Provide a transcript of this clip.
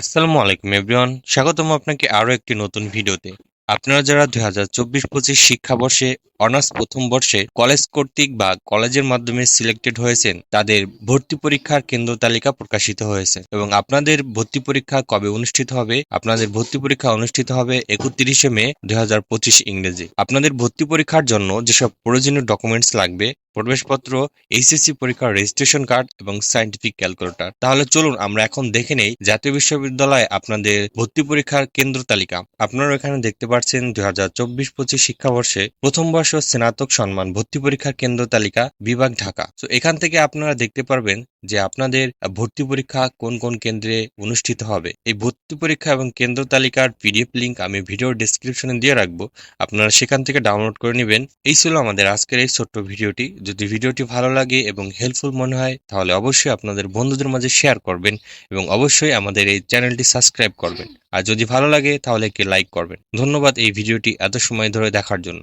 আসসালামু আলাইকুম এভরিওয়ান স্বাগতম আপনাকে আরও একটি নতুন ভিডিওতে। আপনারা যারা দুই হাজার চব্বিশ পঁচিশ শিক্ষাবর্ষে, অনার্স প্রথম বর্ষে কলেজ কর্তৃক বা কলেজের মাধ্যমে সিলেক্টেড হয়েছেন, তাদের ভর্তি পরীক্ষার কেন্দ্র তালিকা প্রকাশিত হয়েছে এবং আপনাদের ভর্তি পরীক্ষা কবে অনুষ্ঠিত হবে? আপনাদের ভর্তি পরীক্ষা অনুষ্ঠিত হবে একত্রিশে মে দুই হাজার পঁচিশ ইংরেজি। আপনাদের ভর্তি পরীক্ষার জন্য যেসব প্রয়োজনীয় ডকুমেন্টস লাগবে প্রবেশপত্র এইচএসসি পরীক্ষার রেজিস্ট্রেশন কার্ড এবং সায়েন্টিফিক ক্যালকুলেটর তাহলে চলুন আমরা এখন দেখে নেই জাতীয় বিশ্ববিদ্যালয়ে আপনাদের ভর্তি পরীক্ষার কেন্দ্র তালিকা। আপনারা এখানে দেখতে পাচ্ছেন দুই হাজার চব্বিশ পঁচিশ শিক্ষাবর্ষে প্রথম বর্ষ স্নাতক সম্মান ভর্তি পরীক্ষার কেন্দ্র তালিকা, বিভাগ ঢাকা। তো এখান থেকে আপনারা দেখতে পারবেন যে আপনাদের ভর্তি পরীক্ষা কোন কোন কেন্দ্রে অনুষ্ঠিত হবে। এই ভর্তি পরীক্ষা এবং কেন্দ্র তালিকার পিডিএফ লিঙ্ক আমি ভিডিও ডিসক্রিপশনে দিয়ে রাখব। আপনারা সেখান থেকে ডাউনলোড করে নেবেন। এই ছিল আমাদের আজকের এই ছোট্ট ভিডিওটি যদি ভিডিওটি ভালো লাগে এবং হেল্পফুল মনে হয়, তাহলে অবশ্যই আপনাদের বন্ধুদের মাঝে শেয়ার করবেন এবং অবশ্যই আমাদের এই চ্যানেলটি সাবস্ক্রাইব করবেন। আর যদি ভালো লাগে, তাহলে একটি লাইক করবেন। ধন্যবাদ এই ভিডিওটি এত সময় ধরে দেখার জন্য।